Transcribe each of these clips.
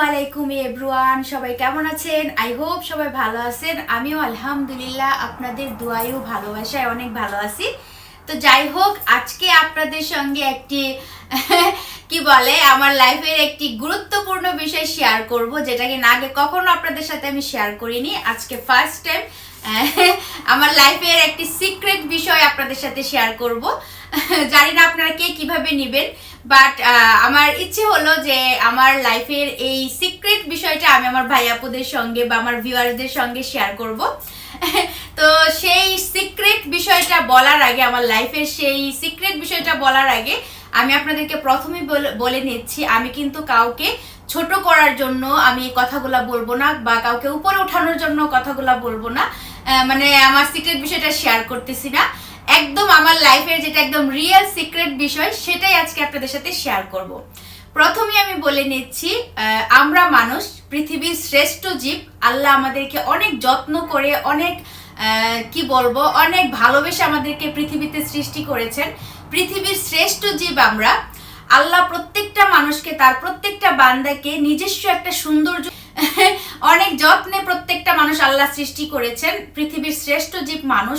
আলাইকুম এভরিওয়ান সবাই কেমন আছেন? আই হোপ সবাই ভালো আছেন। আমিও আলহামদুলিল্লাহ আপনাদের দোয়ায়ও ভালোবাসায় অনেক ভালো আছি। তো যাই হোক, আজকে আপনাদের সঙ্গে একটি, কি বলে, আমার লাইফের একটি গুরুত্বপূর্ণ বিষয় শেয়ার করব, যেটাকে না আগে কখনো আপনাদের সাথে আমি শেয়ার করিনি। আজকে ফার্স্ট টাইম আমার লাইফের একটি সিক্রেট বিষয় আপনাদের সাথে শেয়ার করব। জানি না আপনারা কে কীভাবে নেবেন। বাট আমার ইচ্ছে হলো যে আমার লাইফের এই সিক্রেট বিষয়টা আমি আমার ভাই আপুদের সঙ্গে বা আমার ভিউয়ারদের সঙ্গে শেয়ার করব। তো সেই সিক্রেট বিষয়টা বলার আগে, আমার লাইফের সেই সিক্রেট বিষয়টা বলার আগে, আমি আপনাদেরকে প্রথমেই বলে- নিচ্ছি, আমি কিন্তু কাউকে ছোট করার জন্য আমি কথাগুলা বলব না বা কাউকে উপরে ওঠানোর জন্য কথাগুলা বলব না। মানে আমার সিক্রেট বিষয়টা শেয়ার করতেছি না। একদম আমার লাইফের যেটা একদম রিয়েল সিক্রেট বিষয়, সেটাই আজকে আপনাদের সাথে শেয়ার করব। প্রথমে আমি বলে নিচ্ছি আমরা মানুষ, পৃথিবীর শ্রেষ্ঠ জীব, আল্লাহ আমাদেরকে অনেক যত্ন করে, অনেক কি বলব, অনেক ভালোবেসে আমাদেরকে পৃথিবীতে সৃষ্টি করেছেন। পৃথিবীর শ্রেষ্ঠ জীব আমরা। আল্লাহ প্রত্যেকটা মানুষকে, তার প্রত্যেকটা বান্দাকে নিজস্ব একটা সৌন্দর্য অনেক যত্নে প্রত্যেকটা মানুষ আল্লাহ সৃষ্টি করেছেন। পৃথিবীর শ্রেষ্ঠ জীব মানুষ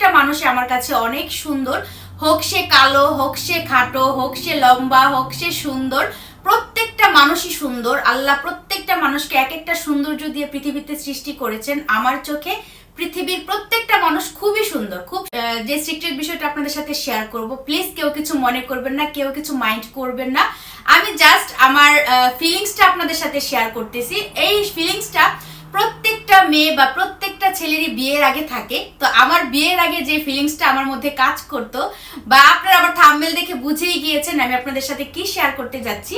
প্রত্যেকটা মানুষই আমার কাছে অনেক সুন্দর। হোক সে কালো, হোক সে খাটো, হোক সে লম্বা, হোক সে সুন্দর, প্রত্যেকটা মানুষই সুন্দর। আল্লাহ প্রত্যেকটা মানুষকে এক একটা সৌন্দর্য দিয়ে পৃথিবীতে সৃষ্টি করেছেন আমার চোখে। পৃথিবীর প্রত্যেকটা মানুষ খুবই সুন্দর। খুব যে সিক্রেট বিষয়টা আপনাদের সাথে শেয়ার করব প্লিজ কেউ কিছু মনে করবেন না, কেউ কিছু মাইন্ড করবেন না। আমি জাস্ট আমার ফিলিংসটা আপনাদের সাথে শেয়ার করতেছি। এই ফিলিংসটা প্রত্যেকটা মেয়ে বা প্রত্যেকটা ছেলেরই বিয়ের আগে থাকে। তো আমার বিয়ের আগে যে ফিলিংসটা আমার মধ্যে কাজ করতো বা আপনারা আবার থাম্বেল দেখে বুঝেই গিয়েছেন আমি আপনাদের সাথে কি শেয়ার করতে যাচ্ছি।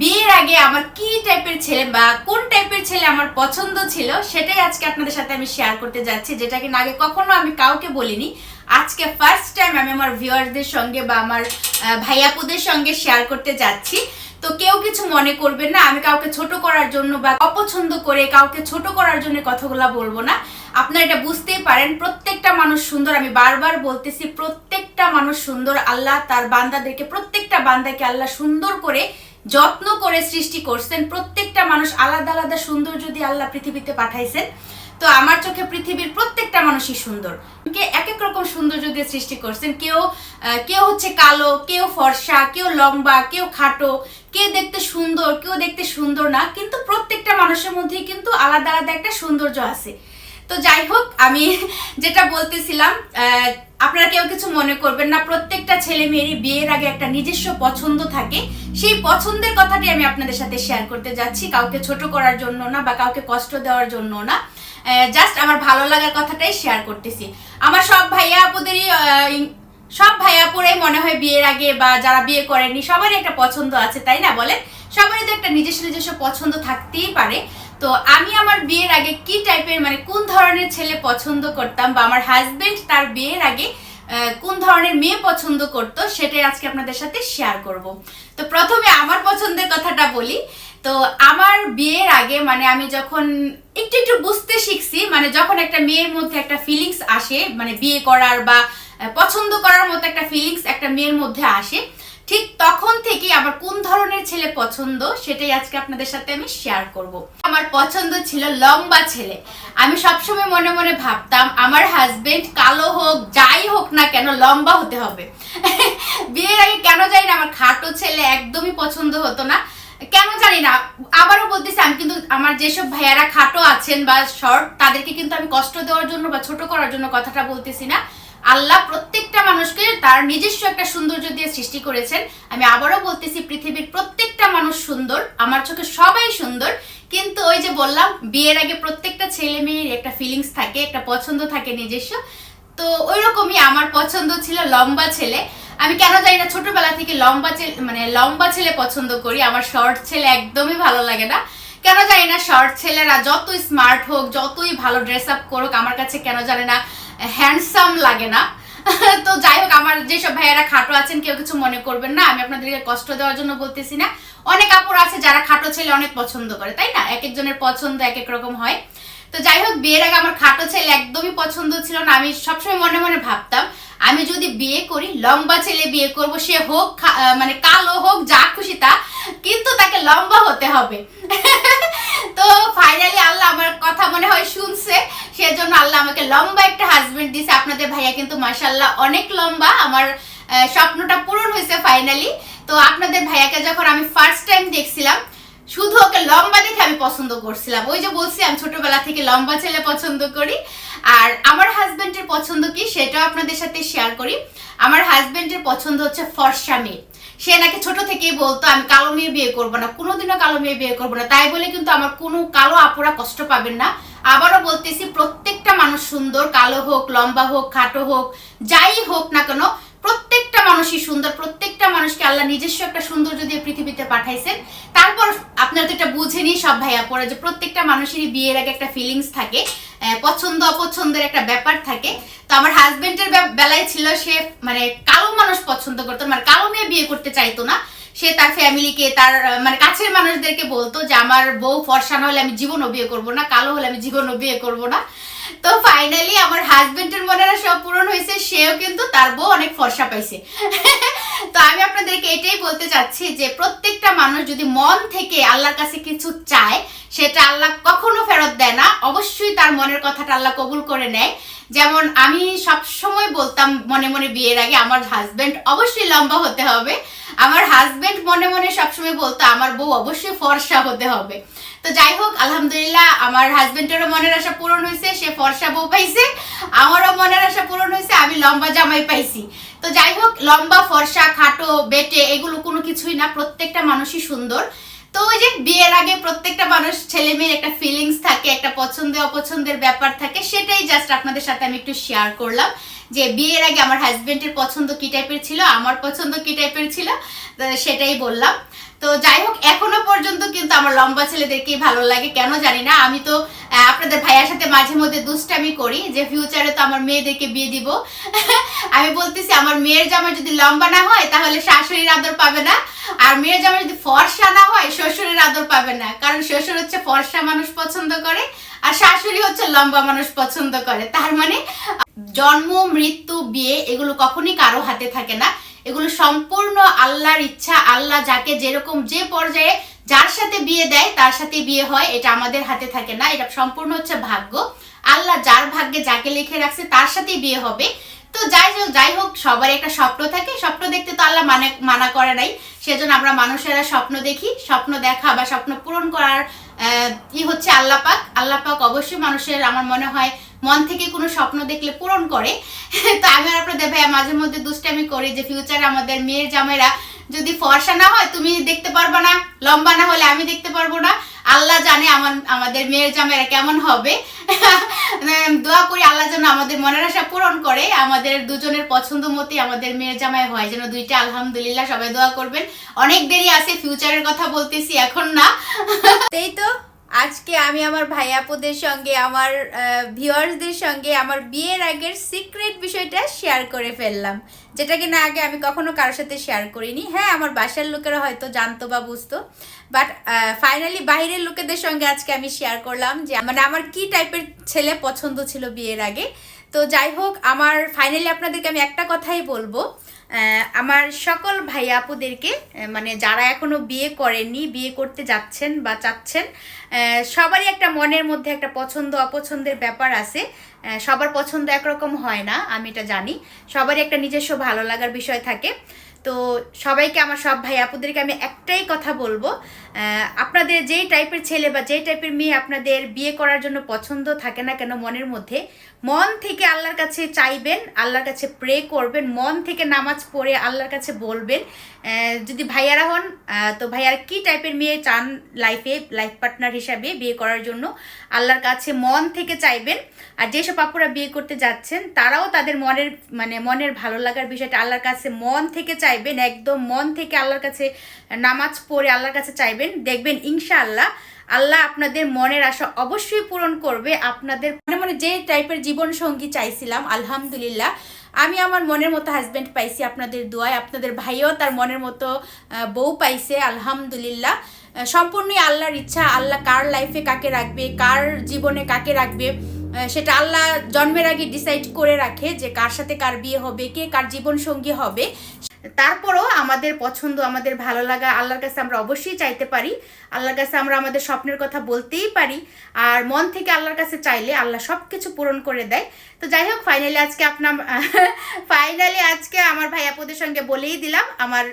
বিয়ের আগে আমার কি টাইপের ছেলে বা কোন টাইপের ছেলে আমার পছন্দ ছিল সেটাই আজকে আপনাদের সাথে আমি শেয়ার করতে যাচ্ছি, যেটাকে না আগে কখনো আমি কাউকে বলিনি। আজকে ফার্স্ট টাইম আমি আমার ভিউয়ারদের সঙ্গে বা আমার ভাইয়াপুদের সঙ্গে শেয়ার করতে যাচ্ছি। তো কেউ কিছু মনে করবেন না, আমি কাউকে ছোট করার জন্য বা অপছন্দ করে কাউকে ছোট করার জন্য কথাগুলো বলব না। আপনারা এটা বুঝতেই পারেন, প্রত্যেকটা মানুষ সুন্দর, আমি বারবার বলতেছি প্রত্যেকটা মানুষ সুন্দর, আল্লাহ তার বান্দাদেরকে, প্রত্যেকটা বান্দাকে আল্লাহ সুন্দর করে যত্ন করে সৃষ্টি করছেন। প্রত্যেকটা মানুষ আলাদা আলাদা সৌন্দর্য দিয়ে আল্লাহ পৃথিবীতে পাঠাইছেন, তো আমার চোখে পৃথিবীর প্রত্যেকটা মানুষই সুন্দর। কে এক এক রকম সৌন্দর্য দিয়ে সৃষ্টি করছেন, কেউ কেউ হচ্ছে কালো, কেউ ফর্সা, কেউ লম্বা, কেউ খাটো কে দেখতে সুন্দর, কেউ দেখতে সুন্দর না, কিন্তু প্রত্যেকটা মানুষের মধ্যেই কিন্তু আলাদা আলাদা একটা সৌন্দর্য আছে। তো যাই হোক আমি যেটা বলতেছিলাম আপনারা কেউ কিছু মনে করবেন না, প্রত্যেকটা ছেলে মেয়েরই বিয়ের আগে একটা নিজস্ব পছন্দ থাকে। সেই পছন্দের কথাটি আমি আপনাদের সাথে শেয়ার করতে যাচ্ছি, কাউকে ছোট করার জন্য না বা কাউকে কষ্ট দেওয়ার জন্য না। জাস্ট আমার ভালো লাগার কথাটাই শেয়ার করতেছি। আমার সব ভাইয়া আপুদেরই সব ভাইয়াপুরাই মনে হয় বিয়ের আগে বা যারা বিয়ে করেনি সবারই একটা পছন্দ আছে, তাই না বলেন? সবারই তো একটা নিজস্ব নিজস্ব পছন্দ থাকতেই পারে। তো আমি আমার বিয়ের আগে কি টাইপের মানে কোন ধরনের ছেলে পছন্দ করতাম বা আমার হাজবেন্ড তার বিয়ের আগে কোন ধরনের মেয়ে পছন্দ করতো সেটাই আজকে আপনাদের সাথে শেয়ার করব। তো প্রথমে আমার পছন্দের কথাটা বলি। তো আমার বিয়ের আগে মানে আমি যখন একটু একটু বুঝতে শিখছি মানে যখন একটা মেয়ের মধ্যে একটা ফিলিংস আসে মানে বিয়ে করার বা পছন্দ করার মতো একটা ফিলিংস একটা মেয়ের মধ্যে আসে ঠিক তখন থেকে আমার কোন ধরনের ছেলে পছন্দ সেটাই আজকে আপনাদের সাথে আমি শেয়ার করব। আমার পছন্দ ছিল লম্বা ছেলে। আমি সবসময় মনে মনে ভাবতাম, আমার হাজবেন্ড কালো হোক, যাই হোক না কেন লম্বা হতে হবে। বিয়ের আগে কেন জানি না, আমার খাটো ছেলে একদমই পছন্দ হতো না। কেন জানি না, আবারও বলতেছি, আমি কিন্তু আমার যেসব ভাইয়ারা খাটো আছেন বা শর্ট তাদেরকে কিন্তু আমি কষ্ট দেওয়ার জন্য বা ছোট করার জন্য কথাটা বলতেছি না। আল্লাহ প্রত্যেকটা মানুষকে তার নিজস্ব একটা সৌন্দর্য দিয়ে সৃষ্টি করেছেন। আমি আবারও বলতেছি, পৃথিবীর প্রত্যেকটা মানুষ সুন্দর, আমার চোখে সবাই সুন্দর। কিন্তু ওই যে বললাম, বিয়ের আগে প্রত্যেকটা ছেলে মেয়ের একটা ফিলিংস থাকে, একটা পছন্দ থাকে নিজস্ব। তো ওই রকমই আমার পছন্দ ছিল লম্বা ছেলে। আমি কেন জানি না, ছোটবেলা থেকে লম্বা ছেলে মানে লম্বা ছেলে পছন্দ করি। আমার শর্ট ছেলে একদমই ভালো লাগে না। কেন জানি না শর্ট ছেলেরা যতই স্মার্ট হোক, যতই ভালো ড্রেস আপ করুক, আমার কাছে কেন জানে না হ্যান্ডসাম লাগে না। তো যাই হোক, আমার যেসব ভাইয়েরা খাটো আছেন, কেউ কিছু মনে করবেন না। আমি আপনাদেরকে কষ্ট দেওয়ার জন্য বলতেছি না। অনেক আপুর আছে যারা খাটো ছেলে অনেক পছন্দ করে, তাই না? এক একজনের পছন্দ এক এক রকম হয়। তো যাই হোক, বিয়ের আগে আমার খাটো ছেলে একদমই পছন্দ ছিল না। আমি সবসময় মনে মনে ভাবতাম, আমি যদি বিয়ে করি, লম্বা ছেলে বিয়ে করব, সে হোক মানে কালো হোক, যা খুশি তা, কিন্তু তাকে লম্বা হতে হবে। ফাইনালি আল্লাহ আমার কথা মনে হয় শুনছে। সেজন্য আল্লাহ আমাকে লম্বা একটা হাজবেন্ড দিছে। আপনাদের ভাইয়া কিন্তু মাশাল্লাহ অনেক লম্বা। আমার স্বপ্নটা পূরণ হয়েছে ফাইনালি তো আপনাদের ভাইয়াকে যখন আমি ফার্স্ট টাইম দেখছিলাম, শুধু ওকে লম্বা দেখে আমি পছন্দ করছিলাম। ওই যে বলছি, আমি ছোটবেলা থেকে লম্বা ছেলে পছন্দ করি। আর আমার হাজবেন্ডের পছন্দ কি, সেটাও আপনাদের সাথে শেয়ার করি। আমার হাজবেন্ডের পছন্দ হচ্ছে ফর্সা মেয়ে। সে নাকি ছোট থেকেই বলতো, আমি কালো মেয়ে বিয়ে করব না। কোনোদিনও কালো মেয়ে বিয়ে করব না। তাই বলে কিন্তু আমার কোনো কালো আপুরা কষ্ট পাবেন না। আবারও বলতেছি, প্রত্যেকটা মানুষ সুন্দর, কালো হোক, লম্বা হোক, খাটো হোক, যাই হোক না কেন, প্রত্যেকটা মানুষই সুন্দর। প্রত্যেকটা মানুষকে আল্লাহ নিজস্ব একটা সৌন্দর্য দিয়ে পৃথিবীতে পাঠাইছেন, তারপর আপনারা তো এটা বুঝেনি সব ভাইয়া পরে যে প্রত্যেকটা মানুষেরই বিয়ের আগে একটা ফিলিংস থাকে পছন্দ, অপছন্দের একটা ব্যাপার থাকে। তো আমার হাজবেন্ডের বেলায় ছিল সে মানে কালো মানুষ পছন্দ করতো মানে বিয়ে করতে চাইতো না। সে তার ফ্যামিলিকে, তার মানে কাছের মানুষদেরকে বলতো যে, আমার বউ ফর্সা না হলে আমি জীবনও বিয়ে করব না, কালো হলে আমি জীবনও বিয়ে করব না। তো ফাইনালি আমার হাজবেন্ডের মনের সব পূরণ হয়েছে, সেও কিন্তু তার বউ অনেক ফর্সা পাইছে। তো আমি আপনাদেরকে এটাই বলতে চাচ্ছি যে, প্রত্যেকটা মানুষ যদি মন থেকে আল্লাহর কাছে কিছু চায়, সেটা আল্লাহ কখনো ফেরত দেয় না। অবশ্যই তার মনের কথাটা আল্লাহ কবুল করে নেয়। যেমন আমি সব সময় বলতাম মনে মনে বিয়ের আগে, আমার হাজব্যান্ড অবশ্যই লম্বা হতে হবে। আমার হাজবেন্ড মনে মনে সবসময় বলতো, আমার বউ অবশ্যই ফর্সা হতে হবে। তো যাই হোক, আলহামদুলিল্লাহ, আমার হাজব্যান্ডেরও মনের আশা পূরণ হয়েছে, সে ফর্সা বউ পাইছে, আমারও মনের আশা পূরণ হয়েছে, আমি লম্বা জামাই পাইছি। তো যাই হোক, লম্বা, ফর্সা, খাটো, বেটে, এগুলো কোনো কিছুই না, প্রত্যেকটা মানুষই সুন্দর। তো ওই যে বিয়ের আগে প্রত্যেকটা মানুষ ছেলে মেয়ের একটা ফিলিংস থাকে, একটা পছন্দ অপছন্দের ব্যাপার থাকে, সেটাই জাস্ট আপনাদের সাথে আমি একটু শেয়ার করলাম যে বিয়ের আগে আমার হাজব্যান্ডের পছন্দ কি টাইপের ছিল, আমার পছন্দ কি টাইপের ছিল সেটাই বললাম। তো যাই হোক, এখনও পর্যন্ত কিন্তু আমার লম্বা ছেলেদেরকেই ভালো লাগে, কেন জানি না। আমি তো আপনাদের ভাইয়ার সাথে মাঝে মধ্যে দুষ্টামি করি, যে ফিউচারে তো আমার মেয়েদেরকে বিয়ে দিব। আমি বলতেছি, আমার মেয়ের জামা যদি লম্বা না হয়, তাহলে শাশুড়ির আদর পাবে না। আর মেয়ের জামা যদি ফর্সা না হয়, শ্বশুরের আদর পাবে না। কারণ শ্বশুর হচ্ছে ফর্সা মানুষ পছন্দ করে, আর শাশুড়ি হচ্ছে লম্বা মানুষ পছন্দ করে। তার মানে জন্ম, মৃত্যু, বিয়ে, এগুলো কখনই কারও হাতে থাকে না। এগুলো সম্পূর্ণ আল্লাহর ইচ্ছা, আল্লাহ যাকে যেরকম যে পর্যায়ে যার সাথে বিয়ে দেয়, তার সাথে বিয়ে হয়, এটা আমাদের হাতে থাকে না, এটা সম্পূর্ণ হচ্ছে ভাগ্য। আল্লাহ যার ভাগ্যে যাকে লিখে রাখছে, তার সাথেই বিয়ে হবে। তো যাই হোক যাই হোক, সবার একটা স্বপ্ন থাকে, স্বপ্ন দেখতে তো আল্লাহ মানে মানা করে নাই। সেজন্য আমরা মানুষেরা স্বপ্ন দেখি, স্বপ্ন দেখা বা স্বপ্ন পূরণ করার ই হচ্ছে আল্লাহ পাক। আল্লাহ পাক অবশ্যই মানুষের, আমার মনে হয় মন থেকে কোনো স্বপ্ন দেখলে পূরণ করে। তো আমি আর আপনাদের ভাইয়া মাঝে মধ্যে দুষ্টামি করি যে ফিউচারে আমাদের মেয়ের জামাইরা যদি ফর্সা না হয়, তুমি দেখতে পারবে না। লম্বা না হলে আমি দেখতে পারব না। আল্লাহ জানে আমার, আমাদের মেয়ের জামাইরা কেমন হবে। দোয়া করি আল্লাহ যেন আমাদের মনের আশা পূরণ করে। আমাদের দুজনের পছন্দ মতোই আমাদের মেয়ের জামাই হয়। যেন দুইটা আলহামদুলিল্লাহ সবাই দোয়া করবেন। অনেক দেরি আছে ফিউচারের কথা বলতেছি এখন না। এই তো। আজকে আমি আমার ভাইয়াপুদের সঙ্গে, আমার ভিউয়ার্সদের সঙ্গে আমার বিয়ের আগের সিক্রেট বিষয়টা শেয়ার করে ফেললাম। যেটা কিনা আগে আমি কখনো কারোর সাথে শেয়ার করিনি। হ্যাঁ আমার বাসার লোকেরা হয়তো জানতো বা বুঝতো। বাট ফাইনালি বাইরের লোকেদের সঙ্গে আজকে আমি শেয়ার করলাম যে মানে আমার কি টাইপের ছেলে পছন্দ ছিল বিয়ের আগে। তো যাই হোক, আমার ফাইনালি আপনাদেরকে আমি একটা কথাই বলব। আমার সকল ভাই আপুদেরকে মানে যারা এখনও বিয়ে করেননি, বিয়ে করতে যাচ্ছেন বা চাচ্ছেন সবারই একটা মনের মধ্যে একটা পছন্দ, অপছন্দের ব্যাপার আছে। সবার পছন্দ একরকম হয় না, আমি এটা জানি। সবারই একটা নিজস্ব ভালো লাগার বিষয় থাকে। তো সবাইকে আমার সব ভাই আপুদেরকে আমি একটাই কথা বলব আপনাদের যেই টাইপের ছেলে বা যেই টাইপের মেয়ে আপনাদের বিয়ে করার জন্য পছন্দ থাকে না কেন মনের মধ্যে, মন থেকে আল্লাহর কাছে চাইবেন, আল্লাহর কাছে প্রে করবেন, মন থেকে নামাজ পড়ে আল্লাহর কাছে বলবেন। যদি ভাইয়ারা হন তো ভাইয়ার কি টাইপের মেয়ে চান লাইফে লাইফ পার্টনার হিসাবে বিয়ে করার জন্য? আল্লাহর কাছে মন থেকে চাইবেন। আর যেসব আপুরা বিয়ে করতে যাচ্ছেন, তারাও তাদের মনের মানে মনের ভালো লাগার বিষয়টা আল্লাহর কাছে মন থেকে চাইবেন, একদম মন থেকে আল্লাহর কাছে নামাজ পড়ে আল্লাহর কাছে চাইবেন। দেখবেন ইনশাআল্লাহ আল্লাহ আপনাদের মনের আশা অবশ্যই পূরণ করবে। আপনাদের মনে মনে যে টাইপের জীবন সঙ্গী চাইছিলাম, আলহামদুলিল্লাহ, আমি আমার মনের মতো হাজব্যান্ড পাইছি আপনাদের দোয়ায়, আপনাদের ভাইও তার মনের মতো বউ পাইছে, আলহামদুলিল্লাহ। সম্পূর্ণই আল্লাহর ইচ্ছা, আল্লাহ কার লাইফে কাকে রাখবে, কার জীবনে কাকে রাখবে। সেটা আল্লাহ জন্মের আগে ডিসাইড করে রাখে যে কার সাথে কার বিয়ে হবে, কে কার জীবন সঙ্গী হবে। তারপরও আমাদের পছন্দ, আমাদের ভালো লাগা আল্লাহর কাছে আমরা অবশ্যই চাইতে পারি। আল্লাহর কাছে আমরা আমাদের স্বপ্নের কথা বলতেই পারি। আর মন থেকে আল্লাহর কাছে চাইলে আল্লাহ সব কিছু পূরণ করে দেয়। তো যাই হোক ফাইনালি আজকে আপনার ফাইনালি আজকে আমার ভাই আপুদের সঙ্গে বলেই দিলাম আমার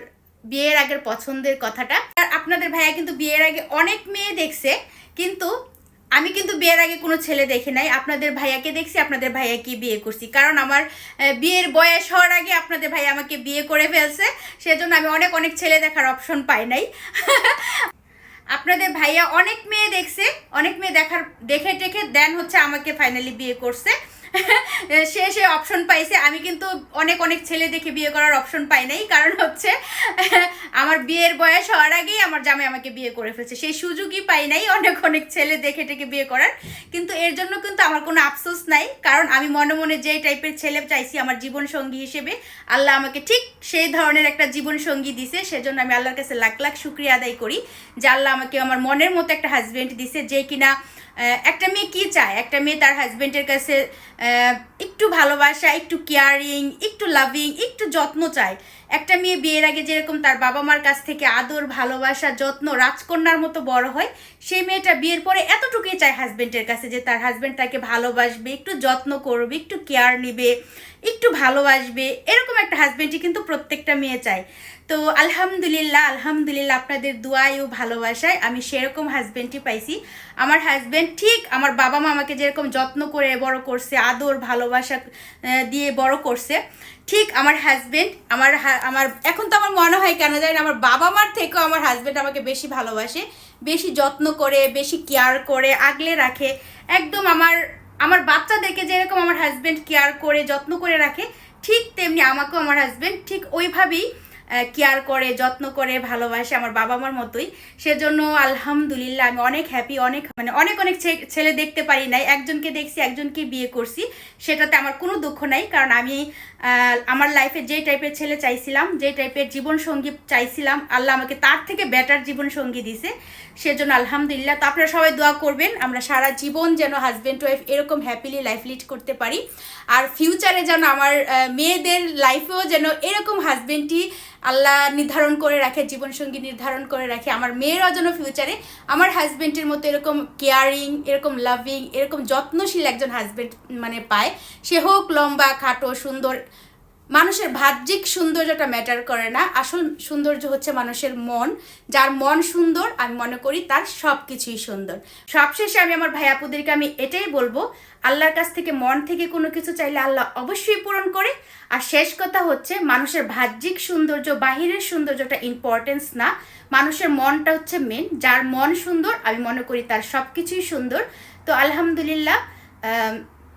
বিয়ের আগের পছন্দের কথাটা। আর আপনাদের ভাইয়া কিন্তু বিয়ের আগে অনেক মেয়ে দেখছে, কিন্তু আমি কিন্তু বিয়ের আগে কোনো ছেলে দেখে নাই। আপনাদের ভাইয়াকে দেখছি, আপনাদের ভাইয়াকে বিয়ে করছি? কারণ আমার বিয়ের বয়স হওয়ার আগে আপনাদের ভাই আমাকে বিয়ে করে ফেলছে। সেজন্য আমি অনেক অনেক ছেলে দেখার অপশন পাই নাই। আপনাদের ভাইয়া অনেক মেয়ে দেখছে, অনেক মেয়ে দেখার, দেখে টেখে দেন হচ্ছে আমাকে ফাইনালি বিয়ে করছে। সে সে অপশন পাইছে। আমি কিন্তু অনেক অনেক ছেলে দেখে বিয়ে করার অপশন পাই নাই। কারণ হচ্ছে, আমার বিয়ের বয়স হওয়ার আগেই আমার জামাই আমাকে বিয়ে করে ফেলছে। সেই সুযোগই পাই নাই অনেক অনেক ছেলে দেখে টেকে বিয়ে করার। কিন্তু এর জন্য কিন্তু আমার কোনো আফসোস নাই। কারণ আমি মনে মনে যেই টাইপের ছেলে চাইছি আমার জীবন সঙ্গী হিসেবে, আল্লাহ আমাকে ঠিক সেই ধরনের একটা জীবন সঙ্গী দিছে। সেজন্য আমি আল্লাহর কাছে লাখ লাখ শুক্রিয়া আদায় করি যে আল্লাহ আমাকে আমার মনের মতো একটা হাজবেন্ড দিছে যে কিনা একটা মেয়ে কি চায়? একটা মেয়ে তার হাজবেন্ডের কাছে একটু ভালোবাসা, একটু কেয়ারিং একটু লাভিং একটু যত্ন চায়। একটা মেয়ে বিয়ের আগে যেরকম তার বাবা মার কাছ থেকে আদর, ভালোবাসা, যত্ন রাজকন্যার মতো বড় হয় সেই মেয়েটা বিয়ের পরে এতটুকুই চায় হাজবেন্ডের কাছে যে তার হাজবেন্ড তাকে ভালোবাসবে, একটু যত্ন করবে, একটু কেয়ার নেবে, একটু ভালোবাসবে, এরকম একটা হাজবেন্ডই কিন্তু প্রত্যেকটা মেয়ে চায়। তো আলহামদুলিল্লাহ আলহামদুলিল্লাহ আপনাদের দোয়াই ও ভালোবাসায় আমি সেরকম হাজবেন্ডই পাইছি। আমার হাজবেন্ড ঠিক আমার বাবা মা আমাকে যেরকম যত্ন করে বড় করছে, আদর, ভালোবাসা দিয়ে বড় করছে, ঠিক আমার হাজবেন্ড আমার আমার, এখন তো আমার মনে হয় কেন জানি আমার বাবা মার থেকেও আমার হাজবেন্ড আমাকে বেশি ভালোবাসে। বেশি যত্ন করে, বেশি কেয়ার করে, আগলে রাখে। একদম আমার আমার বাচ্চাদেরকে যেরকম আমার হাজব্যান্ড কেয়ার করে, যত্ন করে রাখে, ঠিক তেমনি আমাকেও আমার হাজব্যান্ড ঠিক ওইভাবেই কেয়ার করে, যত্ন করে, ভালোবাসে আমার বাবা মার মতোই। সেজন্য আলহামদুলিল্লাহ আমি অনেক হ্যাপি অনেক মানে অনেক অনেক ছেলে দেখতে পারি নাই। একজনকে দেখছি, একজনকে বিয়ে করছি। সেটাতে আমার কোনো দুঃখ নাই, কারণ আমি আমার লাইফে যে টাইপের ছেলে চাইছিলাম যে টাইপের জীবন সঙ্গী চাইছিলাম, আল্লাহ আমাকে তার থেকে বেটার জীবন সঙ্গী দিছে। সেজন্য আলহামদুলিল্লাহ, তো আপনারা সবাই দোয়া করবেন, আমরা সারা জীবন যেন হাজব্যান্ড ওয়াইফ এরকম হ্যাপিলি লাইফ লিড করতে পারি। আর ফিউচারে যেন আমার মেয়েদের লাইফেও যেন এরকম হাজবেন্ডই আল্লাহ নির্ধারণ করে রাখে, জীবনসঙ্গী নির্ধারণ করে রাখে। আমার মেয়েরাও যেন ফিউচারে আমার হাজবেন্ডের মতো এরকম কেয়ারিং এরকম লাভিং এরকম যত্নশীল একজন হাজবেন্ড মানে পায়। সে হোক লম্বা, খাটো, সুন্দর মানুষের বাহ্যিক সৌন্দর্যটা ম্যাটার করে না। আসল সৌন্দর্য হচ্ছে মানুষের মন। যার মন সুন্দর, আমি মনে করি তার সব কিছুই সুন্দর। সবশেষে আমি আমার ভাই আপুদেরকে আমি এটাই বলব, আল্লাহর কাছ থেকে মন থেকে কোনো কিছু চাইলে আল্লাহ অবশ্যই পূরণ করে। আর শেষ কথা হচ্ছে, মানুষের বাহ্যিক সৌন্দর্য, বাহিরের সৌন্দর্যটা ইম্পর্টেন্স না। মানুষের মনটা হচ্ছে মেন যার মন সুন্দর, আমি মনে করি তার সব কিছুই সুন্দর। তো আলহামদুলিল্লাহ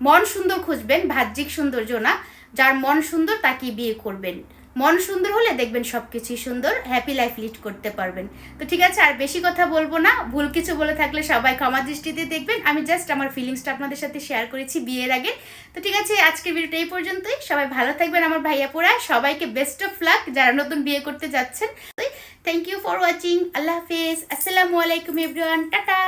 মন সুন্দর খুঁজবেন বাহ্যিক সৌন্দর্য না। যার মন সুন্দর তাকে বিয়ে করবেন। মন সুন্দর হলে দেখবেন সব কিছুই সুন্দর হ্যাপি লাইফ লিড করতে পারবেন। তো ঠিক আছে, আর বেশি কথা বলব না। ভুল কিছু বলে থাকলে সবাই ক্ষমা দৃষ্টিতে দেখবেন। আমি জাস্ট আমার ফিলিংসটা আপনাদের সাথে শেয়ার করেছি বিয়ের আগে। তো ঠিক আছে, আজকের ভিডিওটা এই পর্যন্তই। সবাই ভালো থাকবেন আমার ভাইয়া পোড়া। সবাইকে বেস্ট অফ লাক যারা নতুন বিয়ে করতে যাচ্ছেন। থ্যাংক ইউ ফর ওয়াচিং আল্লাহ হাফিজ। আসসালামু আলাইকুম এভরিওয়ান টাটা।